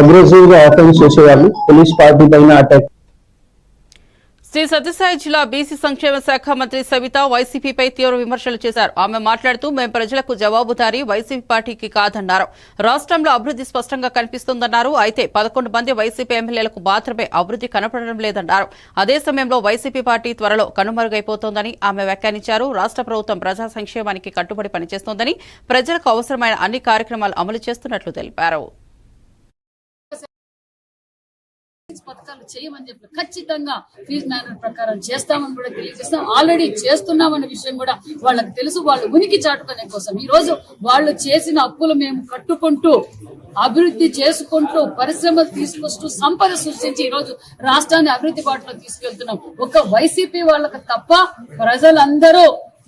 అగ్రెసివ్గా ఆఫెన్స్ చేసేవాళ్ళు. Police party పైన అటాక్. శ్రీ సత్యసాయి జిల్లా బీసీ సంక్షేమ శాఖ మంత్రి సవిత వైసీపీపై తీవ్ర విమర్శలు చేశారు. ఆమె మాట్లాడుతూ మేం ప్రజలకు జవాబుదారి వైసీపీ పార్టీకి కాదన్నారు. రాష్ట్రంలో అభివృద్ధి స్పష్టంగా కనిపిస్తుందన్నారు. అయితే పదకొండు మంది వైసీపీ ఎమ్మెల్యేలకు మాత్రమే అభివృద్ధి కనపడడం లేదన్నారు. అదే సమయంలో వైసీపీ పార్టీ త్వరలో కనుమరుగైపోతోందని ఆమె వ్యాఖ్యానించారు. రాష్ట్ర ప్రభుత్వం ప్రజా సంక్షేమానికి కట్టుబడి పనిచేస్తోందని ప్రజలకు అవసరమైన అన్ని కార్యక్రమాలు అమలు చేస్తున్నట్లు తెలిపారు. పథకాలు చేయమని చెప్పి ఖచ్చితంగా ఫీజు మేనర్ ప్రకారం చేస్తామని కూడా తెలియజేస్తాం. ఆల్రెడీ చేస్తున్నామన్న విషయం కూడా వాళ్ళకి తెలుసు. వాళ్ళు ఉనికి చాటుకునే కోసం. ఈ రోజు వాళ్ళు చేసిన అప్పులు మేము కట్టుకుంటూ అభివృద్ధి చేసుకుంటూ పరిశ్రమలు తీసుకొస్తూ సంపద సృష్టించి ఈ రోజు రాష్ట్రాన్ని అభివృద్ధి బాటలో తీసుకెళ్తున్నాం. ఒక వైసీపీ వాళ్ళకి తప్ప ప్రజలందరూ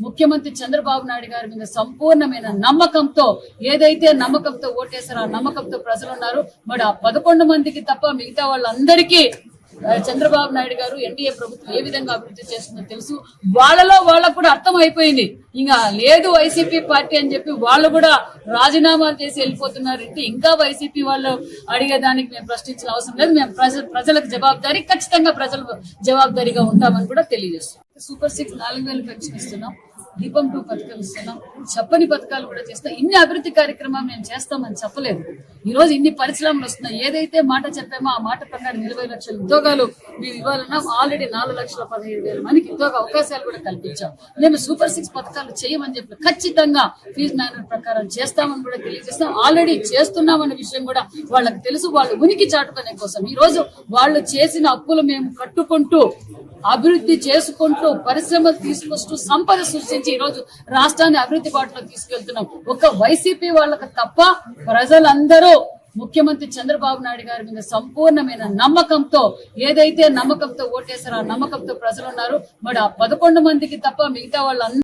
ముఖ్యమంత్రి చంద్రబాబు నాయుడు గారి మీద సంపూర్ణమైన నమ్మకంతో ఏదైతే నమ్మకంతో ఓటేశారో ఆ నమ్మకంతో ప్రజలు ఉన్నారు. మరి ఆ పదకొండు మందికి తప్ప మిగతా వాళ్ళందరికీ చంద్రబాబు నాయుడు గారు ఎన్డీఏ ప్రభుత్వం ఏ విధంగా అభివృద్ధి చేస్తుందో తెలుసు. వాళ్ళలో వాళ్ళకు కూడా అర్థం అయిపోయింది. ఇంకా లేదు వైసీపీ పార్టీ అని చెప్పి వాళ్ళు కూడా రాజీనామాలు చేసి వెళ్ళిపోతున్నారు ఇంకా వైసీపీ వాళ్ళు అడిగేదానికి మేము ప్రశ్నించిన అవసరం లేదు. మేము ప్రజలకు జవాబుదారీ ఖచ్చితంగా ప్రజలు జవాబుదారీగా ఉంటామని కూడా తెలియజేస్తున్నాం. సూపర్ సిక్స్ నాలుగు వేలు పెన్షన్ ఇస్తున్నాం. దీపం టూ పథకం ఇస్తున్నాం. చెప్పని పథకాలు కూడా చేస్తాం ఇన్ని అభివృద్ధి కార్యక్రమాలు మేము చేస్తామని చెప్పలేదు. ఈ రోజు ఇన్ని పరిశ్రమలు వస్తున్నాయి. ఏదైతే మాట చెప్పామో ఆ మాట ప్రకారం ఇరవై లక్షల ఉద్యోగాలు మేము ఇవ్వాలన్నాం. ఆల్రెడీ నాలుగు లక్షల పదిహేడు వేల మందికి ఉద్యోగ అవకాశాలు కూడా కల్పించాం. మేము సూపర్ సిక్స్ పథకాలు చేయమని చెప్పి ఖచ్చితంగా ఫీజు మేనర్ ప్రకారం చేస్తామని కూడా తెలియజేస్తాం ఆల్రెడీ చేస్తున్నామన్న విషయం కూడా వాళ్ళకి తెలుసు. వాళ్ళు ఉనికి చాటుకునే కోసం. ఈ రోజు వాళ్ళు చేసిన అప్పులు మేము కట్టుకుంటూ అభివృద్ధి చేసుకుంటూ పరిశ్రమలు తీసుకొస్తూ సంపద సృష్టించి ఈ రోజు రాష్ట్రాన్ని అభివృద్ధి బాటలో తీసుకెళ్తున్నాం. ఒక వైసీపీ వాళ్ళకి తప్ప ప్రజలందరూ ముఖ్యమంత్రి చంద్రబాబు నాయుడు గారి మీద సంపూర్ణమైన నమ్మకంతో ఏదైతే నమ్మకంతో ఓటేశారో ఆ నమ్మకంతో ప్రజలు ఉన్నారు మరి ఆ పదకొండు మందికి తప్ప మిగతా వాళ్ళందరూ